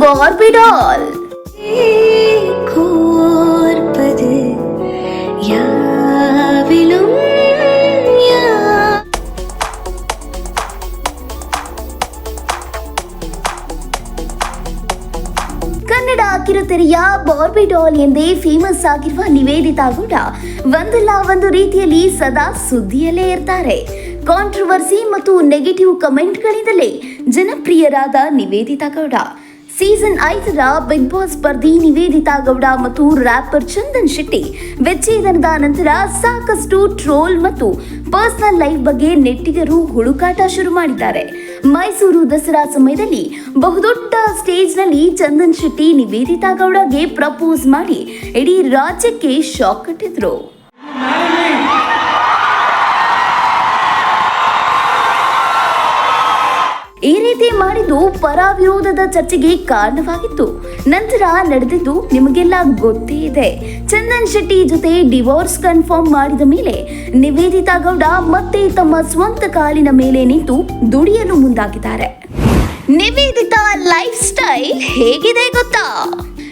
Barbie doll. Kannada ಕಿರುತೆರೆಯ Barbie doll ಎಂದೇ famous ಆಗಿರುವ ನಿವೇದಿತಾ ಗೌಡ ಒಂದಲ್ಲ ಒಂದು ರೀತಿಯಲ್ಲಿ ಸದಾ ಸುದ್ದಿಯಲ್ಲೇ ಇರ್ತಾರೆ. ಕಾಂಟ್ರವರ್ಸಿ ಮತ್ತು ನೆಗೆಟಿವ್ ಕಮೆಂಟ್ಗಳಿಂದಲೇ ಜನಪ್ರಿಯರಾದ ನಿವೇದಿತಾ ಗೌಡ. ಸೀಸನ್ ಐದರ ಬಿಗ್ ಬಾಸ್ ಸ್ಪರ್ಧಿ ನಿವೇದಿತಾ ಗೌಡ ಮತ್ತು ರ್ಯಾಪರ್ ಚಂದನ್ ಶೆಟ್ಟಿ ವಿಚ್ಛೇದನದ ನಂತರ ಸಾಕಷ್ಟು ಟ್ರೋಲ್ ಮತ್ತು ಪರ್ಸನಲ್ ಲೈಫ್ ಬಗ್ಗೆ ನೆಟ್ಟಿಗರು ಹುಡುಕಾಟ ಶುರು ಮಾಡಿದ್ದಾರೆ. ಮೈಸೂರು ದಸರಾ ಸಮಯದಲ್ಲಿ ಬಹುದೊಡ್ಡ ಸ್ಟೇಜ್ನಲ್ಲಿ ಚಂದನ್ ಶೆಟ್ಟಿ ನಿವೇದಿತಾ ಗೌಡಗೆ ಪ್ರಪೋಸ್ ಮಾಡಿ ಇಡೀ ರಾಜ್ಯಕ್ಕೆ ಶಾಕ್ ಕಟ್ಟಿದ್ರು. ಈ ರೀತಿ ಮಾಡಿದ್ದು ಪರ ವಿರೋಧದ ಚರ್ಚೆಗೆ ಕಾರಣವಾಗಿತ್ತು. ನಂತರ ನಡೆದಿದ್ದು ನಿಮಗೆಲ್ಲ ಗೊತ್ತೇ ಇದೆ. ಚಂದನ್ ಶೆಟ್ಟಿ ಜೊತೆ ಡಿವೋರ್ಸ್ ಕನ್ಫರ್ಮ್ ಮಾಡಿದ ಮೇಲೆ ನಿವೇದಿತಾ ಗೌಡ ಮತ್ತೆ ತಮ್ಮ ಸ್ವಂತ ಕಾಲಿನ ಮೇಲೆ ನಿಂತು ದುಡಿಯಲು ಮುಂದಾಗಿದ್ದಾರೆ. ನಿವೇದಿತಾ ಲೈಫ್ ಸ್ಟೈಲ್ ಹೇಗಿದೆ ಗೊತ್ತಾ?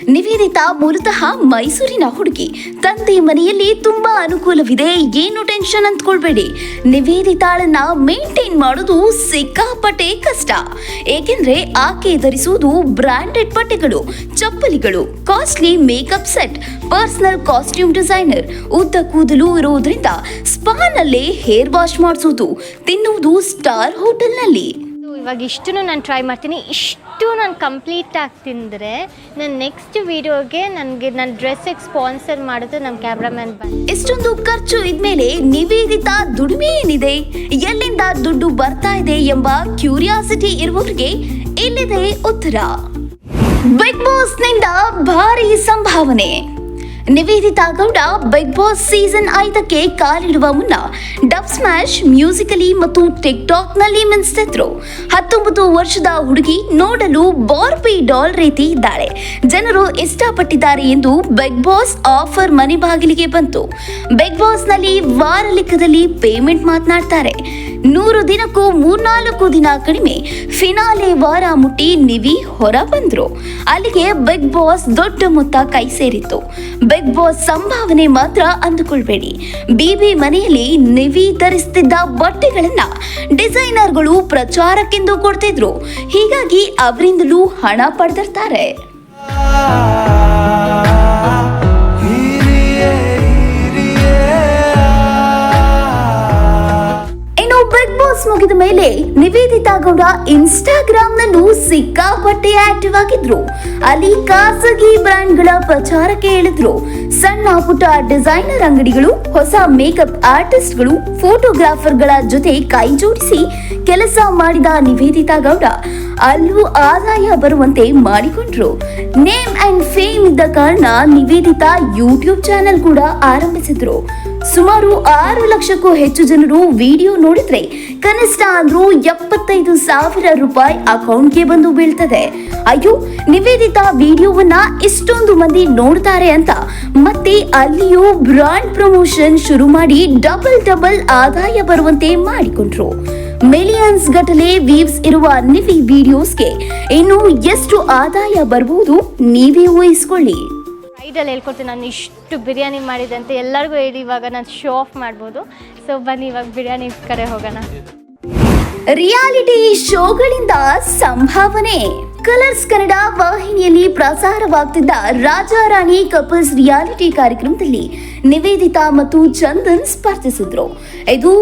ನಿವೇದಿತಾ ಮೂಲತಃ ಮೈಸೂರಿನ ಹುಡುಗಿ. ತಂದೆ ಮನೆಯಲ್ಲಿ ತುಂಬಾ ಅನುಕೂಲವಿದೆ. ಏನು ಟೆನ್ಷನ್ ಅಂದ್ಕೊಳ್ಬೇಡಿ ನಿವೇದಿತಾಳನ್ನ ಮೇಂಟೈನ್ ಮಾಡೋದು ಸಿಕ್ಕಾಪಟ್ಟೆ ಕಷ್ಟ. ಏಕೆಂದ್ರೆ ಆಕೆ ಧರಿಸುವುದು ಬ್ರಾಂಡೆಡ್ ಬಟ್ಟೆಗಳು, ಚಪ್ಪಲಿಗಳು, costly makeup set, personal costume designer. ಉದ್ದ ಕೂದಲು ಇರುವುದರಿಂದ ಸ್ಪಾನಲ್ಲೇ ಹೇರ್ ವಾಶ್ ಮಾಡಿಸೋದು, ತಿನ್ನುವುದು ಸ್ಟಾರ್ ಹೋಟೆಲ್ನಲ್ಲಿ. ಇವಾಗ ಇಷ್ಟು ನಾನು ಟ್ರೈ ಮಾಡ್ತೀನಿ. ಇಷ್ಟು ನಾನು ಕಂಪ್ಲೀಟಾಗಿ ತಿಂದರೆ ನನ್ನ ನೆಕ್ಸ್ಟ್ ವೀಡಿಯೋಗೆ ನನಗೆ ನನ್ನ ಡ್ರೆಸ್ಸಿಗೆ ಸ್ಪಾನ್ಸರ್ ಮಾಡೋದು ನಮ್ಮ ಕ್ಯಾಮ್ರಾಮ್ಯಾನ್ ಬಂದು ಇಷ್ಟೊಂದು ಖರ್ಚು ಇದ್ಮೇಲೆ ನಿವೇದಿತ ದುಡಿಮೆ ಏನಿದೆ? ಎಲ್ಲಿಂದ ದುಡ್ಡು ಬರ್ತಾ ಇದೆ ಎಂಬ ಕ್ಯೂರಿಯಾಸಿಟಿ ಇರುವವರಿಗೆ ಇಲ್ಲಿದೆ ಉತ್ತರ. ಬಿಗ್ ಬಾಸ್ನಿಂದ ಭಾರಿ ಸಂಭಾವನೆ. Niveditha Gowda Bigg Boss season ಐದಕ್ಕೆ ಕಾಲಿಡುವ ಮುನ್ನ ಡಬ್ ಸ್ಮ್ಯಾಶ್ ಮ್ಯೂಸಿಕಲಿ ಮತ್ತು ಟಿಕ್ ಟಾಕ್ನಲ್ಲಿ ಮಿಂಚುತ್ತಿದ್ರು ಹತ್ತೊಂಬತ್ತು ವರ್ಷದ ಹುಡುಗಿ ನೋಡಲು ಬಾರ್ಬಿ ಡಾಲ್ ರೀತಿ ಇದ್ದಾಳೆ. ಜನರು ಇಷ್ಟಪಟ್ಟಿದ್ದಾರೆ ಎಂದು ಬಿಗ್ ಬಾಸ್ ಆಫರ್ ಮನೆ ಬಾಗಿಲಿಗೆ ಬಂತು. ಬಿಗ್ ಬಾಸ್ನಲ್ಲಿ ವಾರ ಲೆಕ್ಕದಲ್ಲಿ ಪೇಮೆಂಟ್ ಮಾತನಾಡ್ತಾರೆ. ನೂರು ದಿನಕ್ಕೂ ಮೂರ್ನಾಲ್ಕು ದಿನ ಕಡಿಮೆ. ಫಿನಾಲೆ ವಾರ ಮುಟ್ಟಿ ನಿವಿ ಹೊರ ಬಂದ್ರು ಅಲ್ಲಿಗೆ ಬಿಗ್ ಬಾಸ್ ದೊಡ್ಡ ಮೊತ್ತ ಕೈ ಸೇರಿತ್ತು. ಬಿಗ್ ಬಾಸ್ ಸಂಭಾವನೆ ಮಾತ್ರ ಅಂದುಕೊಳ್ಬೇಡಿ. ಬಿಬಿ ಮನೆಯಲ್ಲಿ ನಿವಿ ಧರಿಸ್ತಿದ್ದ ಬಟ್ಟೆಗಳನ್ನ ಡಿಸೈನರ್ಗಳು ಪ್ರಚಾರಕ್ಕೆಂದು ಕೊಡ್ತಿದ್ರು. ಹೀಗಾಗಿ ಅವರಿಂದಲೂ ಹಣ ಪಡೆದಿರ್ತಾರೆ. ಮುಗಿದ ಮೇಲೆ ನಿವೇದಿತಾ ಗೌಡ ಇನ್ಸ್ಟಾಗ್ರಾಮ್ ನಲ್ಲೂ ಸಿಕ್ಕಾಪಟ್ಟೆ ಆಕ್ಟಿವ್ ಆಗಿದ್ರು. ಅಲ್ಲಿ ಖಾಸಗಿ ಬ್ರ್ಯಾಂಡ್ಗಳ ಪ್ರಚಾರಕ್ಕೆ ಹೇಳಿದ್ರು ಸಣ್ಣ ಪುಟ್ಟ ಡಿಸೈನರ್ ಅಂಗಡಿಗಳು, ಹೊಸ ಮೇಕಪ್ ಆರ್ಟಿಸ್ಟ್ಗಳು, ಫೋಟೋಗ್ರಾಫರ್ಗಳ ಜೊತೆ ಕೈ ಜೋಡಿಸಿ ಕೆಲಸ ಮಾಡಿದ ನಿವೇದಿತಾ ಗೌಡ ಅಲ್ಲೂ ಆದಾಯ ಬರುವಂತೆ ಮಾಡಿಕೊಂಡ್ರು. ನೇಮ್ ಅಂಡ್ ಫೇಮ್ ಇದ್ದ ಕಾರಣ ನಿವೇದಿತಾ ಯೂಟ್ಯೂಬ್ ಚಾನೆಲ್ ಕೂಡ ಆರಂಭಿಸಿದ್ರು. ಸುಮಾರು ಆರು ಲಕ್ಷಕ್ಕೂ ಹೆಚ್ಚು ಜನರು ವಿಡಿಯೋ ನೋಡಿದ್ರೆ ಕನಿಷ್ಠ ಅಂದ್ರೂ ಎಪ್ಪತ್ತೈದು ಸಾವಿರ ರೂಪಾಯಿ ಅಕೌಂಟ್ಗೆ ಬಂದು ಬೀಳ್ತದೆ. ಅಯ್ಯೋ, ನಿವೇದಿತಾ ವಿಡಿಯೋವನ್ನ ಇಷ್ಟೊಂದು ಮಂದಿ ನೋಡ್ತಾರೆ ಅಂತ ಮತ್ತೆ ಅಲ್ಲಿಯೂ ಬ್ರಾಂಡ್ ಪ್ರಮೋಷನ್ ಶುರು ಮಾಡಿ ಡಬಲ್ ಡಬಲ್ ಆದಾಯ ಬರುವಂತೆ ಮಾಡಿಕೊಂಡ್ರು. ಮಿಲಿಯನ್ಸ್ ಗಟ್ಟಲೆ ವೀವ್ಸ್ ಇರುವ ನಿವಿ ವಿಡಿಯೋಸ್ಗೆ ಇನ್ನು ಎಷ್ಟು ಆದಾಯ ಬರಬಹುದು ನೀವೇ ಊಹಿಸ್ಕೊಳ್ಳಿ. ಸೈಡಲ್ಲಿ ಹೇಳ್ಕೊಡ್ತೀನಿ, ನಾನು ಇಷ್ಟು ಬಿರಿಯಾನಿ ಮಾಡಿದೆ ಅಂತ ಎಲ್ಲರಿಗೂ ಹೇಳಿ ಇವಾಗ ನಾನು ಶೋ ಆಫ್ ಮಾಡ್ಬೋದು. ಸೊ ಬನ್ನಿ ಇವಾಗ ಬಿರಿಯಾನಿ ಕಡೆ ಹೋಗೋಣ. ರಿಯಾಲಿಟಿ ಶೋಗಳಿಂದ ಸಂಭಾವನೆ. ಕಲರ್ಸ್ ಕನ್ನಡ ವಾಹಿನಿಯಲ್ಲಿ ಪ್ರಸಾರವಾಗ್ತಿದ್ದ ರಾಜಾ ರಾಣಿ ಕಪಲ್ಸ್ ರಿಯಾಲಿಟಿ ಕಾರ್ಯಕ್ರಮದಲ್ಲಿ ನಿವೇದಿತಾ ಮತ್ತು ಚಂದನ್ ಸ್ಪರ್ಧಿಸಿದ್ರು. ಇದು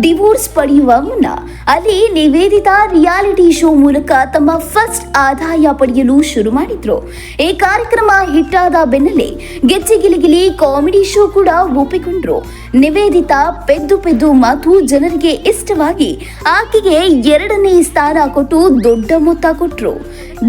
ಡಿವೋರ್ಸ್ ಪಡೆಯುವ ಮುನ್ನ ಅಲ್ಲಿ ನಿವೇದಿತಾ ರಿಯಾಲಿಟಿ ಶೋ ಮೂಲಕ ತಮ್ಮ ಫಸ್ಟ್ ಆದಾಯ ಪಡೆಯಲು ಶುರು ಮಾಡಿದ್ರು. ಈ ಕಾರ್ಯಕ್ರಮ ಹಿಟ್ಟಾದ ಬೆನ್ನಲ್ಲೇ ಗೆಜ್ಜೆಗಿಲಿಗಿಲಿ ಕಾಮಿಡಿ ಶೋ ಕೂಡ ಒಪ್ಪಿಕೊಂಡ್ರು ನಿವೇದಿತಾ ಪೆದ್ದು ಪೆದ್ದು ಮಾತು ಜನರಿಗೆ ಇಷ್ಟವಾಗಿ ಆಕೆಗೆ ಎರಡನೇ ಸ್ಥಾನ ಕೊಟ್ಟು ದೊಡ್ಡ ಮೊತ್ತ ಕೊಟ್ರು.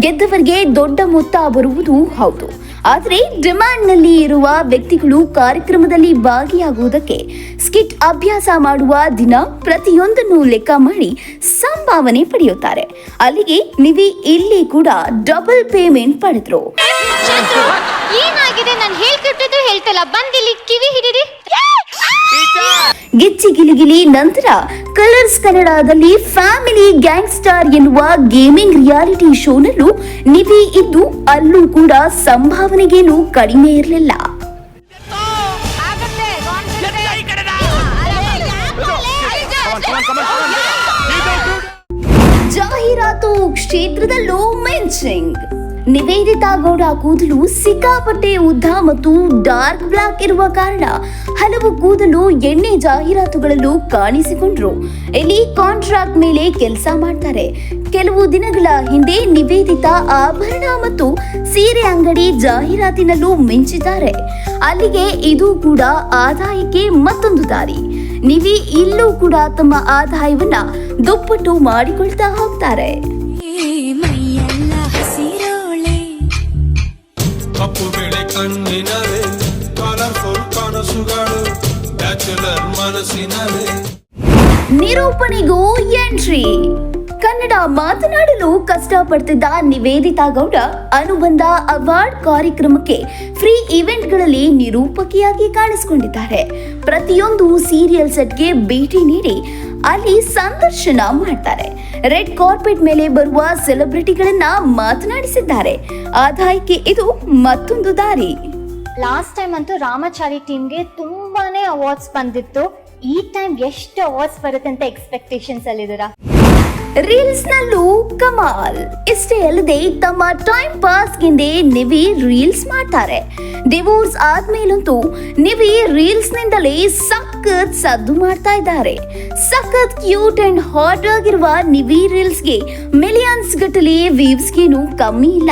ಗೆದ್ದವರಿಗೆ ದೊಡ್ಡ ಮೊತ್ತ ಬರುವುದು ಹೌದು. ಆದರೆ ಡಿಮ್ಯಾಂಡ್ನಲ್ಲಿ ಇರುವ ವ್ಯಕ್ತಿಗಳು ಕಾರ್ಯಕ್ರಮದಲ್ಲಿ ಭಾಗಿಯಾಗುವುದಕ್ಕೆ ಸ್ಕಿಟ್ ಅಭ್ಯಾಸ ಮಾಡುವ ದಿನ ಪ್ರತಿಯೊಂದನ್ನು ಲೆಕ್ಕ ಮಾಡಿ ಸಂಭಾವನೆ ಪಡೆಯುತ್ತಾರೆ. ಅಲ್ಲಿಗೆ ನಿವಿ ಇಲ್ಲಿ ಕೂಡ ಡಬಲ್ ಪೇಮೆಂಟ್ ಪಡೆದ್ರು. ಚಂದ್ರು ಏನಾಗಿದೆ? ನಾನು ಹೇಳ್ಕೊಟ್ಟಿದ್ದು ಹೇಳ್ತಲ್ಲ. ಬಂದಿಲ್ಲಿ ಕಿವಿ ಹಿಡಿರಿ. ಗಿಚ್ಚಿ ಗಿಲಿಗಿಲಿ ನಂತರ ಕಲರ್ಸ್ ಕನ್ನಡದಲ್ಲಿ ಫ್ಯಾಮಿಲಿ ಗ್ಯಾಂಗ್ಸ್ಟಾರ್ ಎನ್ನುವ ಗೇಮಿಂಗ್ ರಿಯಾಲಿಟಿ ಶೋನಲ್ಲೂ ನಿಧಿ ಇದ್ದು ಅಲ್ಲೂ ಕೂಡ ಸಂಭಾವನೆಗೇನು ಕಡಿಮೆ ಇರಲಿಲ್ಲ. ಜಾಹೀರಾತು ಕ್ಷೇತ್ರದಲ್ಲೂ ಮೆನ್ಷಿಂಗ್ ನಿವೇದಿತಾ ಗೌಡ ಕೂದಲು ಸಿಕ್ಕಾಪಟ್ಟೆ ಉದ್ದ ಮತ್ತು ಡಾರ್ಕ್ ಬ್ಲಾಕ್ ಇರುವ ಕಾರಣ ಹಲವು ಕೂದಲು ಎಣ್ಣೆ ಜಾಹೀರಾತುಗಳಲ್ಲೂ ಕಾಣಿಸಿಕೊಂಡ್ರು. ಇಲ್ಲಿ ಕಾಂಟ್ರಾಕ್ಟ್ ಮೇಲೆ ಕೆಲಸ ಮಾಡ್ತಾರೆ. ಕೆಲವು ದಿನಗಳ ಹಿಂದೆ ನಿವೇದಿತಾ ಆಭರಣ ಮತ್ತು ಸೀರೆ ಅಂಗಡಿ ಜಾಹೀರಾತಿನಲ್ಲೂ ಮಿಂಚಿದ್ದಾರೆ. ಅಲ್ಲಿಗೆ ಇದು ಕೂಡ ಆದಾಯಕ್ಕೆ ಮತ್ತೊಂದು ದಾರಿ. ನಿವಿ ಇಲ್ಲೂ ಕೂಡ ತಮ್ಮ ಆದಾಯವನ್ನ ದುಪ್ಪಟ್ಟು ಮಾಡಿಕೊಳ್ತಾ ಹೋಗ್ತಾರೆ. ಕಣ್ಣಿನವೇ ಕಲರ್ಫುಲ್ ಬ್ಯಾಚುಲರ್ ಮನಸ್ಸಿನವೇ. ನಿರೂಪಣೆಗೂ ಎಂಟ್ರಿ. ಕನ್ನಡ ಮಾತನಾಡಲು ಕಷ್ಟಪಡ್ತಿದ್ದ ನಿವೇದಿತಾ ಗೌಡ, ಅನುಬಂಧ ಅವಾರ್ಡ್ ಕಾರ್ಯಕ್ರಮಕ್ಕೆ ಫ್ರೀ ಇವೆಂಟ್ಗಳಲ್ಲಿ ನಿರೂಪಕಿಯಾಗಿ ಕಾಣಿಸಿಕೊಂಡಿದ್ದಾರೆ. ಪ್ರತಿಯೊಂದು ಸೀರಿಯಲ್ ಸೆಟ್ಗೆ ಭೇಟಿ ನೀಡಿ ಅಲ್ಲಿ ಸಂದರ್ಶನ ಮಾಡ್ತಾರೆ. ರೆಡ್ ಕಾರ್ಪೆಟ್ ಮೇಲೆ ಬರುವ ಸೆಲೆಬ್ರಿಟಿಗಳನ್ನ ಮಾತನಾಡಿಸಿದ್ದಾರೆ. ಆದಾಯಕ್ಕೆ ಇದು ಮತ್ತೊಂದು ದಾರಿ. ಲಾಸ್ಟ್ ಟೈಮ್ ಅಂತೂ ರಾಮಚಾರಿ ಟೀಮ್ಗೆ ತುಂಬಾನೇ ಅವಾರ್ಡ್ಸ್ ಬಂದಿತ್ತು. ಈ ಟೈಮ್ ಎಷ್ಟು ಅವಾರ್ಡ್ಸ್ ಬರುತ್ತೆ ಅಂತ ಎಕ್ಸ್ಪೆಕ್ಟೇಷನ್ಸ್ ಅಲ್ಲಿದ್ದೀರಾ ರೀಲ್ಸ್ ನಲ್ಲೂ ಕಮಾಲ್. ಇಷ್ಟೇ ಅಲ್ಲದೆ ತಮ್ಮ ಟೈಮ್ ಪಾಸ್ ಪಾಸ್ಗೆಂದೇ ನಿವಿ ರೀಲ್ಸ್ ಮಾಡ್ತಾರೆ. ಡಿವೋರ್ಸ್ ಆದ್ಮೇಲಂತೂ ನಿವಿ ರೀಲ್ಸ್ ನಿಂದಲೇ ಸಖತ್ ಸದ್ದು ಮಾಡ್ತಾ ಇದ್ದಾರೆ. ಸಖತ್ ಕ್ಯೂಟ್ ಅಂಡ್ ಹಾಟ್ ಆಗಿರುವ ನಿವಿ ರೀಲ್ಸ್ಗೆ ಮಿಲಿಯನ್ಸ್ ಗಟ್ಟಲೆ ವ್ಯೂಸ್ಗೇನು ಕಮ್ಮಿ ಇಲ್ಲ.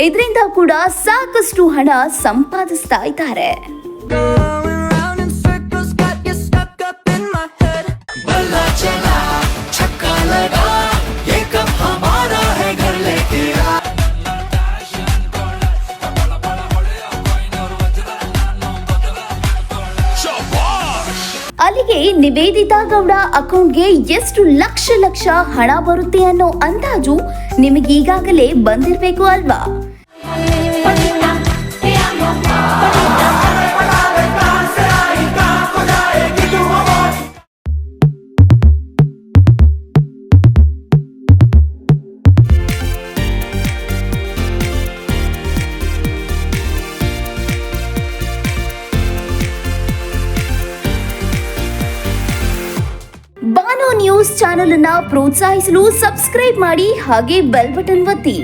ಇದರಿಂದ ಕೂಡ ಸಾಕಷ್ಟು ಹಣ ಸಂಪಾದಿಸ್ತಾ ಇದ್ದಾರೆ. ಅಲ್ಲಿಗೆ ನಿವೇದಿತಾ ಗೌಡ ಅಕೌಂಟ್ಗೆ ಎಷ್ಟು ಲಕ್ಷ ಲಕ್ಷ ಹಣ ಬರುತ್ತೆ ಅನ್ನೋ ಅಂದಾಜು ನಿಮಗೀಗಾಗಲೇ ಬಂದಿರಬೇಕು ಅಲ್ವಾ? ಚಾನೆಲ್ ಅನ್ನ ಪ್ರೋತ್ಸಾಹಿಸಲು ಸಬ್ಸ್ಕ್ರೈಬ್ ಮಾಡಿ ಹಾಗೆ ಬೆಲ್ ಬಟನ್ ಒತ್ತಿ.